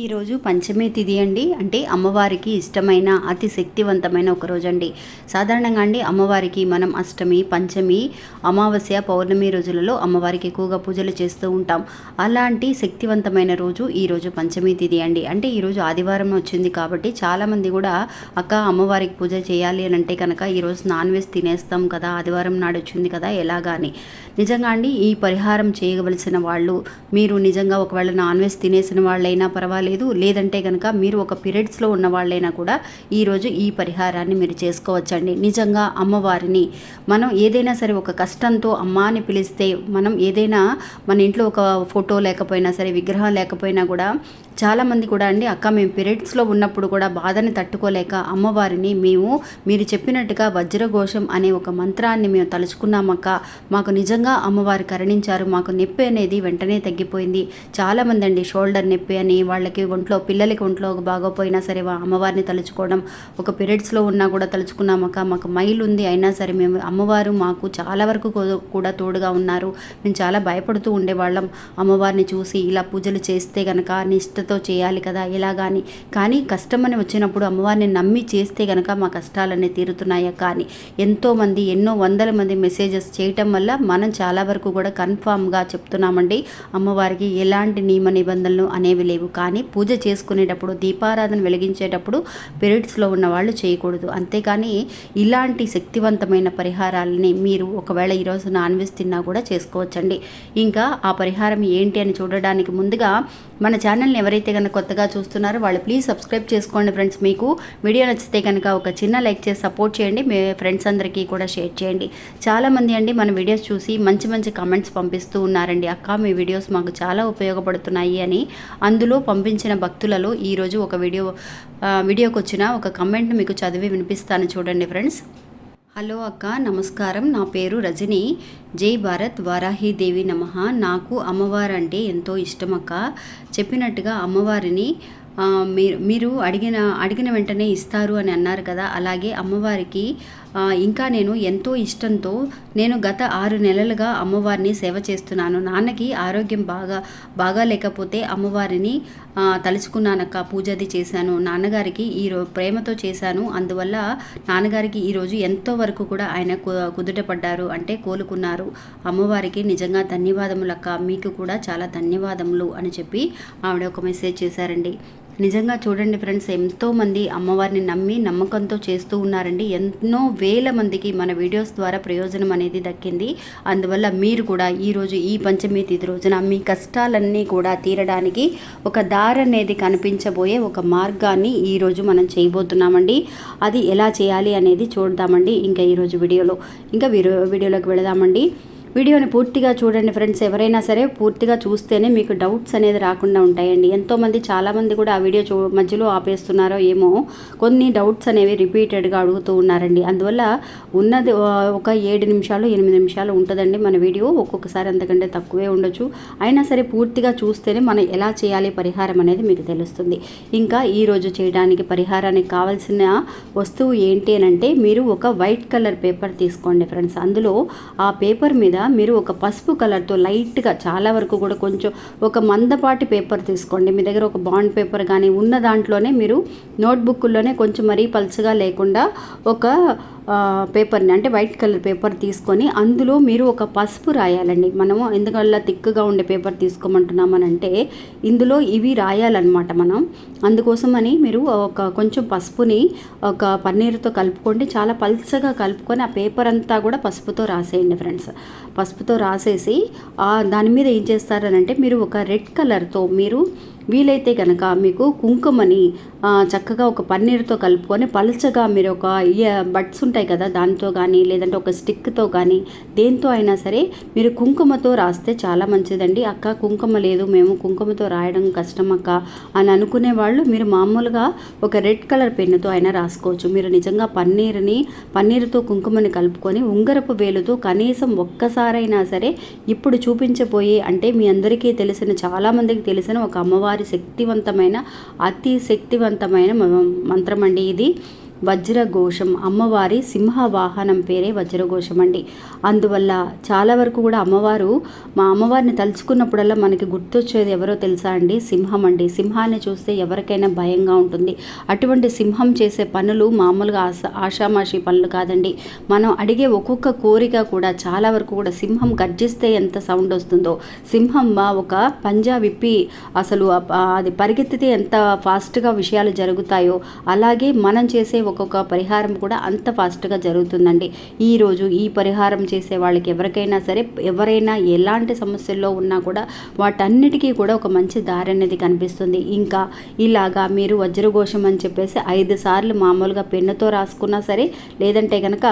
ఈరోజు రోజు పంచమి తిథి అండి. అంటే అమ్మవారికి ఇష్టమైన అతి శక్తివంతమైన ఒక రోజు అండి సాధారణంగా అండి అమ్మవారికి మనం అష్టమి పంచమి అమావాస్య పౌర్ణమి రోజులలో అమ్మవారికి ఎక్కువగా పూజలు చేస్తూ ఉంటాం. అలాంటి శక్తివంతమైన రోజు ఈరోజు రోజు పంచమి తిథి అండి. అంటే ఈరోజు ఆదివారం వచ్చింది కాబట్టి చాలామంది కూడా అక్క అమ్మవారికి పూజ చేయాలి అని అంటే కనుక ఈరోజు నాన్ వెజ్ తినేస్తాం కదా ఆదివారం నాడు వచ్చింది కదా ఎలాగా అని. నిజంగా అండి ఈ పరిహారం చేయవలసిన వాళ్ళు మీరు నిజంగా ఒకవేళ నాన్ వెజ్ తినేసిన వాళ్ళైనా పర్వాలేదు. లేదంటే కనుక మీరు ఒక పీరియడ్స్లో ఉన్న వాళ్ళైనా కూడా ఈరోజు ఈ పరిహారాన్ని మీరు చేసుకోవచ్చండి. నిజంగా అమ్మవారిని మనం ఏదైనా సరే ఒక కష్టంతో అమ్మ అని పిలిస్తే మనం ఏదైనా మన ఇంట్లో ఒక ఫోటో లేకపోయినా సరే విగ్రహం లేకపోయినా కూడా చాలామంది కూడా అండి అక్క మేము పీరియడ్స్లో ఉన్నప్పుడు కూడా బాధని తట్టుకోలేక అమ్మవారిని మేము మీరు చెప్పినట్టుగా వజ్రఘోషం అనే ఒక మంత్రాన్ని మేము తలుచుకున్నామక్క మాకు నిజంగా అమ్మవారు కరణించారు. మాకు నొప్పి అనేది వెంటనే తగ్గిపోయింది. చాలామంది అండి షోల్డర్ నొప్పి అని వాళ్ళకి ఒంట్లో పిల్లలకి ఒంట్లో బాగోపోయినా సరే అమ్మవారిని తలుచుకోవడం ఒక పీరియడ్స్లో ఉన్నా కూడా తలుచుకున్నామక మాకు మైల్ ఉంది అయినా సరే మేము అమ్మవారు మాకు చాలా వరకు కూడా తోడుగా ఉన్నారు. మేము చాలా భయపడుతూ ఉండేవాళ్ళం. అమ్మవారిని చూసి ఇలా పూజలు చేస్తే గనక నిష్టతో చేయాలి కదా ఇలా కానీ కానీ కష్టమని వచ్చినప్పుడు అమ్మవారిని నమ్మి చేస్తే గనక మా కష్టాలన్నీ తీరుతున్నాయా కానీ ఎంతోమంది ఎన్నో వందల మంది మెసేజెస్ చేయటం వల్ల మనం చాలా వరకు కూడా కన్ఫామ్గా చెప్తున్నామండి. అమ్మవారికి ఎలాంటి నియమ నిబంధనలు అనేవి లేవు. కానీ పూజ చేసుకునేటప్పుడు దీపారాధన వెలిగించేటప్పుడు పీరియడ్స్లో ఉన్న వాళ్ళు చేయకూడదు. అంతేకాని ఇలాంటి శక్తివంతమైన పరిహారాలని మీరు ఒకవేళ ఈరోజు నాన్ వెజ్ తిన్నా కూడా చేసుకోవచ్చండి. ఇంకా ఆ పరిహారం ఏంటి అని చూడడానికి ముందుగా మన ఛానల్ని ఎవరైతే కనుక కొత్తగా చూస్తున్నారో వాళ్ళు ప్లీజ్ సబ్స్క్రైబ్ చేసుకోండి ఫ్రెండ్స్ మీకు వీడియో నచ్చితే కనుక ఒక చిన్న లైక్ చేసి సపోర్ట్ చేయండి. మీ ఫ్రెండ్స్ అందరికీ కూడా షేర్ చేయండి. చాలామంది అండి మన వీడియోస్ చూసి మంచి మంచి కమెంట్స్ పంపిస్తూ ఉన్నారండి. అక్క మీ వీడియోస్ మాకు చాలా ఉపయోగపడుతున్నాయి అని అందులో పంపించిన భక్తులలో ఈరోజు ఒక వీడియో వీడియోకి వచ్చిన ఒక కమెంట్ మీకు చదివి వినిపిస్తాను చూడండి ఫ్రెండ్స్ హలో అక్క నమస్కారం. నా పేరు రజని. జై భారత్ వారాహీదేవి నమ. నాకు అమ్మవారు అంటే ఎంతో ఇష్టం అక్క. చెప్పినట్టుగా అమ్మవారిని మీరు మీరు అడిగిన అడిగిన వెంటనే ఇస్తారు అని అన్నారు కదా. అలాగే అమ్మవారికి ఇంకా నేను ఎంతో ఇష్టంతో నేను గత ఆరు నెలలుగా అమ్మవారిని సేవ చేస్తున్నాను. నాన్నకి ఆరోగ్యం బాగా బాగా లేకపోతే అమ్మవారిని తలుచుకున్నానక్క పూజ అది చేశాను. నాన్నగారికి ఈ రో ప్రేమతో చేశాను. అందువల్ల నాన్నగారికి ఈరోజు ఎంతో వరకు కూడా ఆయన కు- కుదుట పడ్డారు అంటే కోలుకున్నారు. అమ్మవారికి నిజంగా ధన్యవాదములక్క. మీకు కూడా చాలా ధన్యవాదములు అని చెప్పి ఆవిడ ఒక మెసేజ్ చేశారండి. నిజంగా చూడండి ఫ్రెండ్స్ ఎంతోమంది అమ్మవారిని నమ్మి నమ్మకంతో చేస్తూ ఉన్నారండి. ఎన్నో వేల మందికి మన వీడియోస్ ద్వారా ప్రయోజనం అనేది దక్కింది. అందువల్ల మీరు కూడా ఈరోజు ఈ పంచమి తిథి రోజున మీ కష్టాలన్నీ కూడా తీరడానికి ఒక దారి అనేది కనిపించబోయే ఒక మార్గాన్ని ఈరోజు మనం చేయబోతున్నామండి. అది ఎలా చేయాలి అనేది చూద్దామండి. ఇంకా ఈరోజు వీడియోలో ఇంకా వీడియోలోకి వెళదామండి. వీడియోని పూర్తిగా చూడండి ఫ్రెండ్స్. ఎవరైనా సరే పూర్తిగా చూస్తేనే మీకు డౌట్స్ అనేది రాకుండా ఉంటాయండి. ఎంతోమంది చాలామంది కూడా ఆ వీడియో చూ మధ్యలో ఆపేస్తున్నారో ఏమో కొన్ని డౌట్స్ అనేవి రిపీటెడ్గా అడుగుతూ ఉన్నారండి. అందువల్ల ఉన్నది ఒక ఏడు నిమిషాలు ఎనిమిది నిమిషాలు ఉంటుందండి మన వీడియో. ఒక్కొక్కసారి అంతకంటే తక్కువే ఉండొచ్చు. అయినా సరే పూర్తిగా చూస్తేనే మనం ఎలా చేయాలి పరిహారం అనేది మీకు తెలుస్తుంది. ఇంకా ఈరోజు చేయడానికి పరిహారానికి కావాల్సిన వస్తువు ఏంటి అని అంటే మీరు ఒక వైట్ కలర్ పేపర్ తీసుకోండి ఫ్రెండ్స్. అందులో ఆ పేపర్ మీద మీరు ఒక పసుపు కలర్తో లైట్గా చాలా వరకు కూడా కొంచెం ఒక మందపాటి పేపర్ తీసుకోండి. మీ దగ్గర ఒక బాండ్ పేపర్ కానీ ఉన్న దాంట్లోనే మీరు నోట్బుక్లోనే కొంచెం మరీ పలుచగా లేకుండా ఒక పేపర్ని అంటే వైట్ కలర్ పేపర్ తీసుకొని అందులో మీరు ఒక పసుపు రాయాలండి. మనము ఎందుకల్లా థిక్గా ఉండే పేపర్ తీసుకోమంటున్నామనంటే ఇందులో ఇవి రాయాలన్నమాట మనం. అందుకోసమని మీరు ఒక కొంచెం పసుపుని ఒక పన్నీరుతో కలుపుకోండి. చాలా పల్చగా కలుపుకొని ఆ పేపర్ అంతా కూడా పసుపుతో రాసేయండి ఫ్రెండ్స్ పసుపుతో రాసేసి దాని మీద ఏం చేస్తారనంటే మీరు ఒక రెడ్ కలర్తో మీరు వీలైతే కనుక మీకు కుంకుమని చక్కగా ఒక పన్నీరుతో కలుపుకొని పలచగా మీరు ఒక ఇయ- బడ్స్ ఉంటాయి కదా దాంతో కానీ లేదంటే ఒక స్టిక్తో కానీ దేంతో అయినా సరే మీరు కుంకుమతో రాస్తే చాలా మంచిదండి. అక్క కుంకుమ లేదు మేము కుంకుమతో రాయడం కష్టం అక్క అని అనుకునే వాళ్ళు మీరు మామూలుగా ఒక రెడ్ కలర్ పెన్నుతో అయినా రాసుకోవచ్చు. మీరు నిజంగా పన్నీరుని పన్నీరుతో కుంకుమని కలుపుకొని ఉంగరపు వేలుతో కనీసం ఒక్కసారైనా సరే ఇప్పుడు చూపించబోయే అంటే మీ అందరికీ తెలిసిన చాలామందికి తెలిసిన ఒక అమ్మవారి శక్తివంతమైన అతి శక్తివంతమైన మ- మంత్రం అండి ఇది. వజ్రఘోషం. అమ్మవారి సింహ వాహనం పేరే వజ్రఘోషం అండి. అందువల్ల చాలా వరకు కూడా అమ్మవారు మా అమ్మవారిని తలుచుకున్నప్పుడల్లా మనకి గుర్తొచ్చేది ఎవరో తెలుసా అండి? సింహం అండి. సింహాన్ని చూస్తే ఎవరికైనా భయంగా ఉంటుంది. అటువంటి సింహం చేసే పనులు మామూలుగా ఆశ ఆషామాషి పనులు కాదండి. మనం అడిగే ఒక్కొక్క కోరిక కూడా చాలా వరకు కూడా సింహం గర్జిస్తే ఎంత సౌండ్ వస్తుందో. సింహం ఒక పంజా విప్పి అసలు అది పరిగెత్తితే ఎంత ఫాస్ట్గా విషయాలు జరుగుతాయో అలాగే మనం చేసే ఒక్కొక్క పరిహారం కూడా అంత ఫాస్ట్గా జరుగుతుందండి. ఈరోజు ఈ పరిహారం చేసే వాళ్ళకి ఎవరికైనా సరే ఎవరైనా ఎలాంటి సమస్యల్లో ఉన్నా కూడా వాటన్నిటికీ కూడా ఒక మంచి దారి అనేది కనిపిస్తుంది. ఇంకా ఇలాగా మీరు వజ్రఘోషం అని చెప్పేసి ఐదు సార్లు మామూలుగా పెన్నుతో రాసుకున్నా సరే లేదంటే కనుక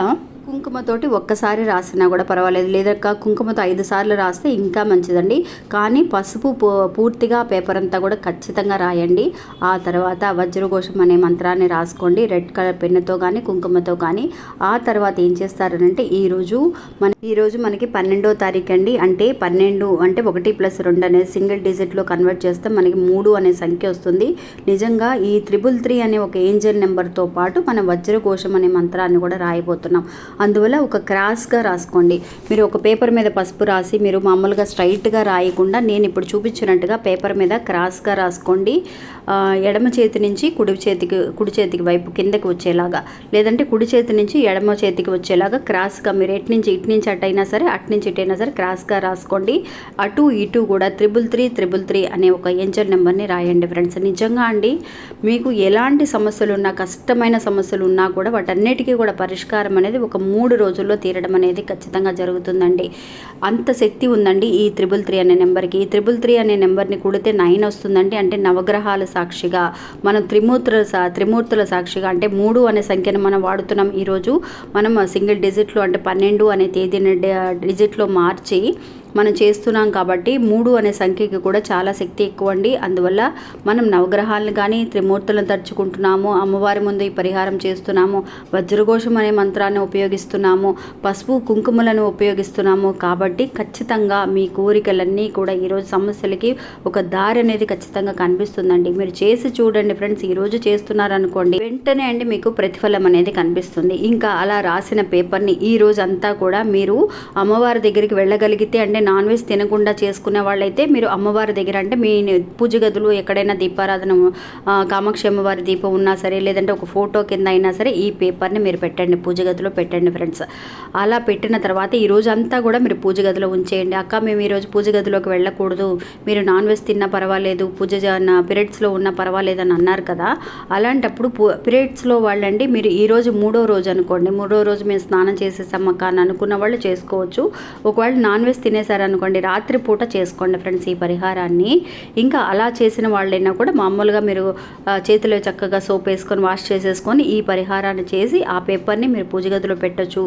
కుంకుమతోటి ఒక్కసారి రాసినా కూడా పర్వాలేదు. లేదక్క కుంకుమతో ఐదు సార్లు రాస్తే ఇంకా మంచిదండి. కానీ పసుపు పూర్తిగా పేపర్ అంతా కూడా ఖచ్చితంగా రాయండి. ఆ తర్వాత వజ్రఘోషం అనే మంత్రాన్ని రాసుకోండి. రెడ్ కలర్ పెన్నుతో కానీ కుంకుమతో కానీ ఆ తర్వాత ఏం చేస్తారనంటే ఈరోజు మన ఈరోజు మనకి పన్నెండో తారీఖు అండి. అంటే పన్నెండు అంటే ఒకటి ప్లస్ రెండు అనేది సింగిల్ డిజిట్లో కన్వర్ట్ చేస్తే మనకి మూడు అనే సంఖ్య వస్తుంది. నిజంగా ఈ త్రిబుల్ త్రీ అనే ఒక ఏంజల్ నెంబర్తో పాటు మనం వజ్రఘోషం అనే మంత్రాన్ని కూడా రాయబోతున్నాం. అందువల్ల ఒక క్రాస్గా రాసుకోండి. మీరు ఒక పేపర్ మీద పసుపు రాసి మీరు మామూలుగా స్ట్రైట్గా రాయకుండా నేను ఇప్పుడు చూపించినట్టుగా పేపర్ మీద క్రాస్గా రాసుకోండి. ఎడమ చేతి నుంచి కుడి చేతికి కుడి చేతికి వైపు కిందకి వచ్చేలాగా. లేదంటే కుడి చేతి నుంచి ఎడమ చేతికి వచ్చేలాగా క్రాస్గా మీరు ఎటు నుంచి ఇటు నుంచి అటు అయినా సరే అటు నుంచి ఇటు అయినా సరే క్రాస్గా రాసుకోండి. అటు ఇటు కూడా త్రిబుల్ త్రీ త్రిబుల్ త్రీ అనే ఒక ఎంజల్ నెంబర్ని రాయండి ఫ్రెండ్స్. నిజంగా అండి మీకు ఎలాంటి సమస్యలు ఉన్నా కష్టమైన సమస్యలు ఉన్నా కూడా వాటన్నిటికీ కూడా పరిష్కారం అనేది ఒక మూడు రోజుల్లో తీరడం అనేది ఖచ్చితంగా జరుగుతుందండి. అంత శక్తి ఉందండి ఈ త్రిబుల్ త్రీ అనే నెంబర్కి. ఈ త్రిబుల్ త్రీ అనే నెంబర్ని కూడితే నైన్ వస్తుందండి. అంటే నవగ్రహాల సాక్షిగా మనం త్రిమూర్తుల సా త్రిమూర్తుల సాక్షిగా అంటే మూడు అనే సంఖ్యను మనం వాడుతున్నాం ఈరోజు మనం సింగిల్ డిజిట్లో అంటే పన్నెండు అనే తేదీని డిజిట్లో మార్చి మనం చేస్తున్నాం కాబట్టి మూడు అనే సంఖ్యకి కూడా చాలా శక్తి ఎక్కువ అండి అందువల్ల మనం నవగ్రహాలను కానీ త్రిమూర్తులను తరుచుకుంటున్నాము అమ్మవారి ముందు ఈ పరిహారం చేస్తున్నాము వజ్రఘోషం అనే మంత్రాన్ని ఉపయోగిస్తున్నాము పసుపు కుంకుమలను ఉపయోగిస్తున్నాము కాబట్టి ఖచ్చితంగా మీ కోరికలన్నీ కూడా ఈరోజు సమస్యలకి ఒక దారి అనేది ఖచ్చితంగా కనిపిస్తుందండి. మీరు చేసి చూడండి ఫ్రెండ్స్ ఈరోజు చేస్తున్నారనుకోండి వెంటనే అండి మీకు ప్రతిఫలం అనేది కనిపిస్తుంది. ఇంకా అలా రాసిన పేపర్ని ఈ రోజు అంతా కూడా మీరు అమ్మవారి దగ్గరికి వెళ్ళగలిగితే అంటే అంటే నాన్ వెజ్ తినకుండా చేసుకునే వాళ్ళైతే మీరు అమ్మవారి దగ్గర అంటే మీ పూజ గదులు ఎక్కడైనా దీపారాధన కామాక్షి అమ్మవారి దీపం ఉన్నా సరే లేదంటే ఒక ఫోటో కింద అయినా సరే ఈ పేపర్ని మీరు పెట్టండి పూజ గదిలో పెట్టండి ఫ్రెండ్స్. అలా పెట్టిన తర్వాత ఈ రోజు అంతా కూడా మీరు పూజ గదిలో ఉంచేయండి. అక్క మేము ఈరోజు పూజ గదిలోకి వెళ్ళకూడదు. మీరు నాన్ వెజ్ తిన్నా పర్వాలేదు పూజ పీరియడ్స్లో ఉన్న పర్వాలేదు అని అన్నారు కదా. అలాంటప్పుడు పీరియడ్స్లో వాళ్ళండి మీరు ఈరోజు మూడో రోజు అనుకోండి. మూడో రోజు మేము స్నానం చేసేసామక్క అని అనుకున్న వాళ్ళు చేసుకోవచ్చు. ఒకవేళ నాన్ వెజ్ తినేసి చేశారనుకోండి రాత్రిపూట చేసుకోండి ఫ్రెండ్స్ ఈ పరిహారాన్ని. ఇంకా అలా చేసిన వాళ్ళైనా కూడా మామూలుగా మీరు చేతిలో చక్కగా సోప్ వేసుకొని వాష్ చేసేసుకొని ఈ పరిహారాన్ని చేసి ఆ పేపర్ని మీరు పూజ గదిలో పెట్టచ్చు.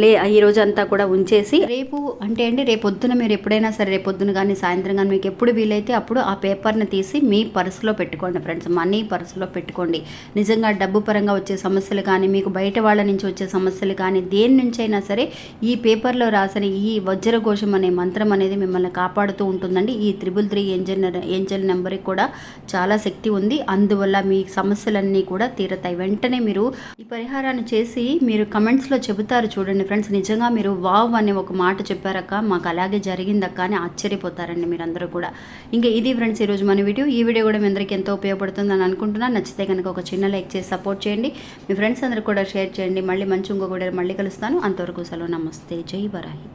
లే ఈ రోజు అంతా కూడా ఉంచేసి రేపు అంటే అండి రేపు పొద్దున మీరు ఎప్పుడైనా సరే రేపు పొద్దున కానీ సాయంత్రం కానీ మీకు ఎప్పుడు వీలైతే అప్పుడు ఆ పేపర్ని తీసి మీ పర్సులో పెట్టుకోండి ఫ్రెండ్స్. మనీ పర్సులో పెట్టుకోండి. నిజంగా డబ్బు పరంగా వచ్చే సమస్యలు కానీ మీకు బయట వాళ్ళ నుంచి వచ్చే సమస్యలు కానీ దేని నుంచైనా సరే ఈ పేపర్లో రాసిన ఈ వజ్రఘోషం అనే మంత్రం అనేది మిమ్మల్ని కాపాడుతూ ఉంటుందండి. ఈ త్రిబుల్ త్రీ ఏంజల్ ఏంజల్ నెంబర్కి కూడా చాలా శక్తి ఉంది. అందువల్ల మీ సమస్యలన్నీ కూడా తీరతాయి. వెంటనే మీరు ఈ పరిహారాన్ని చేసి మీరు కమెంట్స్లో చెబుతారు చూడండి చూడండి ఫ్రెండ్స్. నిజంగా మీరు వావ్ అనే ఒక మాట చెప్పారక్క మాకు అలాగే జరిగిందక్క అని ఆశ్చర్యపోతారండి మీరందరూ కూడా. ఇంకా ఇది ఫ్రెండ్స్ ఈరోజు మన వీడియో. ఈ వీడియో కూడా మీ అందరికీ ఎంతో ఉపయోగపడుతుందని అనుకుంటున్నాను నచ్చితే కనుక ఒక చిన్న లైక్ చేసి సపోర్ట్ చేయండి. మీ ఫ్రెండ్స్ అందరూ కూడా షేర్ చేయండి. మళ్ళీ మంచి ఇంకొక మళ్ళీ కలుస్తాను. అంతవరకు సెలవు. నమస్తే. జై బరాహి